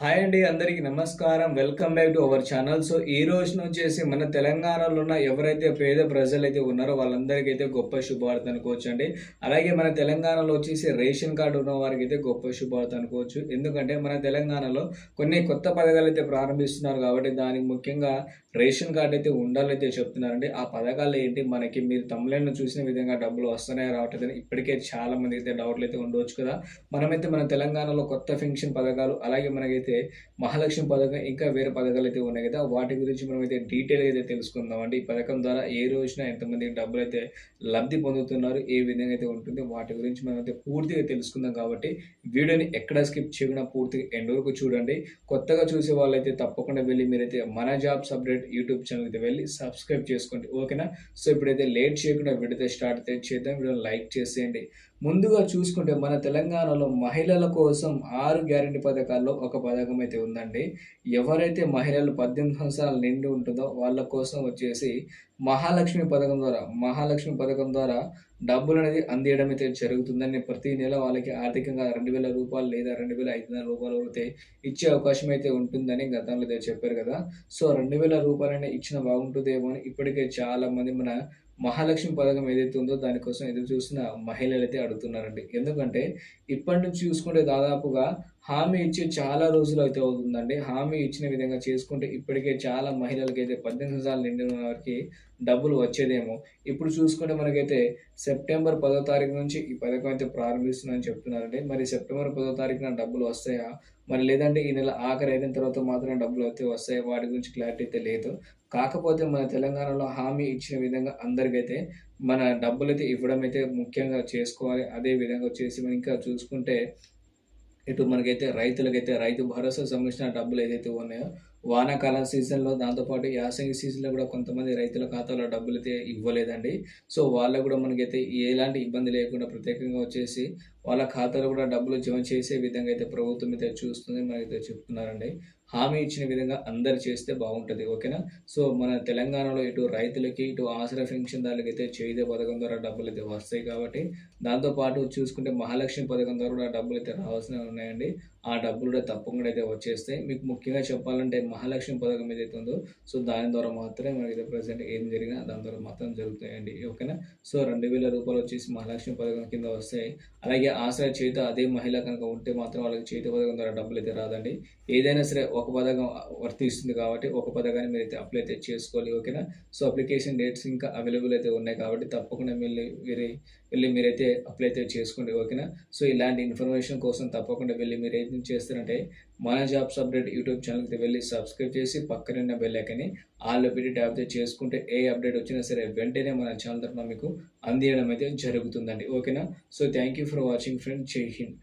Hi అండి అందరికీ నమస్కారం. Welcome back to our channel so ఈ రోజు వచ్చేసి మన తెలంగాణలో ఉన్న ఎవరైతే పేద ప్రజలు అయితే ఉన్నారో వాళ్ళందరికీ అయితే గొప్ప శుభార్త అనుకోవచ్చు అండి అలాగే మన తెలంగాణలో వచ్చేసి రేషన్ కార్డు ఉన్న వారికి అయితే గొప్ప శుభార్త అనుకోవచ్చు. ఎందుకంటే మన తెలంగాణలో కొన్ని కొత్త పథకాలు అయితే ప్రారంభిస్తున్నారు కాబట్టి దానికి ముఖ్యంగా రేషన్ కార్డు అయితే ఉండాలైతే చెప్తున్నారండి. ఆ పథకాలు ఏంటి? మనకి మీరు తమిళను చూసిన విధంగా డబ్బులు వస్తున్నాయో రావట్లేదని ఇప్పటికే చాలా మంది అయితే డౌట్లు అయితే ఉండవచ్చు కదా. మనమైతే మన తెలంగాణలో కొత్త పెన్షన్ పథకాలు అలాగే మనకైతే అయితే మహాలక్ష్మి పథకం ఇంకా వేరే పథకాలు అయితే ఉన్నాయి కదా వాటి గురించి మనం అయితే డీటెయిల్ అయితే తెలుసుకుందాం అండి. ఈ పథకం ద్వారా ఏ రోజున ఎంతమంది డబ్బులు అయితే లబ్ధి పొందుతున్నారు ఏ విధంగా అయితే ఉంటుంది వాటి గురించి మనం అయితే పూర్తిగా తెలుసుకుందాం కాబట్టి వీడియోని ఎక్కడ స్కిప్ చేయకుండా పూర్తిగా ఎండ్ వరకు చూడండి. కొత్తగా చూసే వాళ్ళైతే తప్పకుండా వెళ్ళి మీరైతే మన జాబ్ సపరేట్ యూట్యూబ్ ఛానల్ అయితే వెళ్ళి సబ్స్క్రైబ్ చేసుకోండి. ఓకేనా? సో ఇప్పుడైతే లేట్ చేయకుండా వీడియో స్టార్ట్ అయితే చేద్దాం. వీడియో లైక్ చేసేయండి. ముందుగా చూసుకుంటే మన తెలంగాణలో మహిళల కోసం ఆరు గ్యారెంటీ పథకాల్లో ఒక పథకం అయితే ఉందండి. ఎవరైతే మహిళలు పద్దెనిమిది సంవత్సరాలు నిండి ఉంటుందో వాళ్ళ కోసం వచ్చేసి మహాలక్ష్మి పథకం ద్వారా మహాలక్ష్మి పథకం ద్వారా డబ్బులు అనేది అందియడం అయితే జరుగుతుందని ప్రతి నెల వాళ్ళకి ఆర్థికంగా రెండు వేల రూపాయలు లేదా రెండు వేల ఐదు వందల రూపాయలు అయితే ఇచ్చే అవకాశం అయితే ఉంటుందని గతంలో చెప్పారు కదా. సో రెండు వేల రూపాయలనే ఇచ్చిన బాగుంటుందేమో అని ఇప్పటికే చాలా మంది మన మహాలక్ష్మి పథకం ఏదైతే ఉందో దానికోసం ఎదురు చూసిన మహిళలు అయితే అడుగుతున్నారండి. ఎందుకంటే ఇప్పటి నుంచి చూసుకుంటే దాదాపుగా హామీ ఇచ్చి చాలా రోజులు అయితే అవుతుందండి. హామీ ఇచ్చిన విధంగా చేసుకుంటే ఇప్పటికే చాలా మహిళలకి అయితే పద్దెనిమిది సంవత్సరాలు నిండిన వారికి డబ్బులు వచ్చేదేమో. ఇప్పుడు చూసుకుంటే మనకైతే సెప్టెంబర్ పదో తారీఖు నుంచి ఈ పథకం అయితే ప్రారంభిస్తుందని చెప్తున్నారండి. మరి సెప్టెంబర్ పదో తారీఖున డబ్బులు వస్తాయా? మరి లేదంటే ఈ నెల ఆఖరి అయిన తర్వాత మాత్రమే డబ్బులు అయితే వస్తాయి. వాటి గురించి క్లారిటీ అయితే లేదు. కాకపోతే మన తెలంగాణలో హామీ ఇచ్చిన విధంగా అందరికైతే మన డబ్బులు అయితే ఇవ్వడం అయితే ముఖ్యంగా చేసుకోవాలి. అదే విధంగా వచ్చేసి మనం ఇంకా చూసుకుంటే ఇటు మనకైతే రైతులకైతే రైతు భరోసా సంబంధించిన డబ్బులు ఏదైతే ఉన్నాయో వానాకాలం సీజన్లో దాంతోపాటు యాసంగి సీజన్లో కూడా కొంతమంది రైతుల ఖాతాలో డబ్బులు అయితే ఇవ్వలేదండి. సో వాళ్ళకు కూడా మనకైతే ఎలాంటి ఇబ్బంది లేకుండా ప్రత్యేకంగా వచ్చేసి వాళ్ళ ఖాతాలో కూడా డబ్బులు జమ చేసే విధంగా అయితే ప్రభుత్వం అయితే చూస్తుంది మనకైతే చెప్తున్నారండి. హామీ ఇచ్చిన విధంగా అందరు చేస్తే బాగుంటుంది ఓకేనా? సో మన తెలంగాణలో ఇటు రైతులకి ఇటు ఆసరా పెన్షన్దారులకి అయితే చేయిదే పథకం ద్వారా డబ్బులు అయితే వస్తాయి కాబట్టి దాంతోపాటు చూసుకుంటే మహాలక్ష్మి పథకం ద్వారా కూడా డబ్బులు అయితే రావాల్సినవి ఉన్నాయండి. ఆ డబ్బులు కూడా తప్పకుండా అయితే వచ్చేస్తాయి. మీకు ముఖ్యంగా చెప్పాలంటే మహాలక్ష్మి పథకం ఏదైతే ఉందో సో దాని ద్వారా మాత్రమే మనకైతే ప్రజెంట్ ఏం జరిగినా దాని ద్వారా మాత్రం జరుగుతాయండి. ఓకేనా సో రెండు వేల రూపాయలు వచ్చేసి మహాలక్ష్మి పథకం కింద వస్తాయి. అలాగే ఆశ్రయ చేత అదే మహిళ కనుక ఉంటే మాత్రం వాళ్ళకి చేతి పథకం ద్వారా డబ్బులు అయితే రాదండి. ఏదైనా సరే ఒక పథకం వర్తిస్తుంది కాబట్టి ఒక పథకాన్ని మీరు అయితే అప్లై అయితే చేసుకోవాలి. ఓకేనా? సో అప్లికేషన్ డేట్స్ ఇంకా అవైలబుల్ అయితే ఉన్నాయి కాబట్టి తప్పకుండా మళ్ళీ వేరే వెళ్ళి మీరైతే అప్లై అయితే చేసుకోండి ఓకేనా? సో ఇలాంటి ఇన్ఫర్మేషన్ కోసం తప్పకుండా వెళ్ళి మీరు ఏం చేస్తారంటే మన జాబ్స్ అప్డేట్ యూట్యూబ్ ఛానల్కి వెళ్ళి సబ్స్క్రైబ్ చేసి పక్కనున్న బెల్ ఆల్లో పెట్టి ట్యాప్ చేసుకుంటే ఏ అప్డేట్ వచ్చినా సరే వెంటనే మన ఛానల్ తరఫున మీకు అందియడం అయితే జరుగుతుందండి ఓకేనా? So thank you for watching friend Jai Hind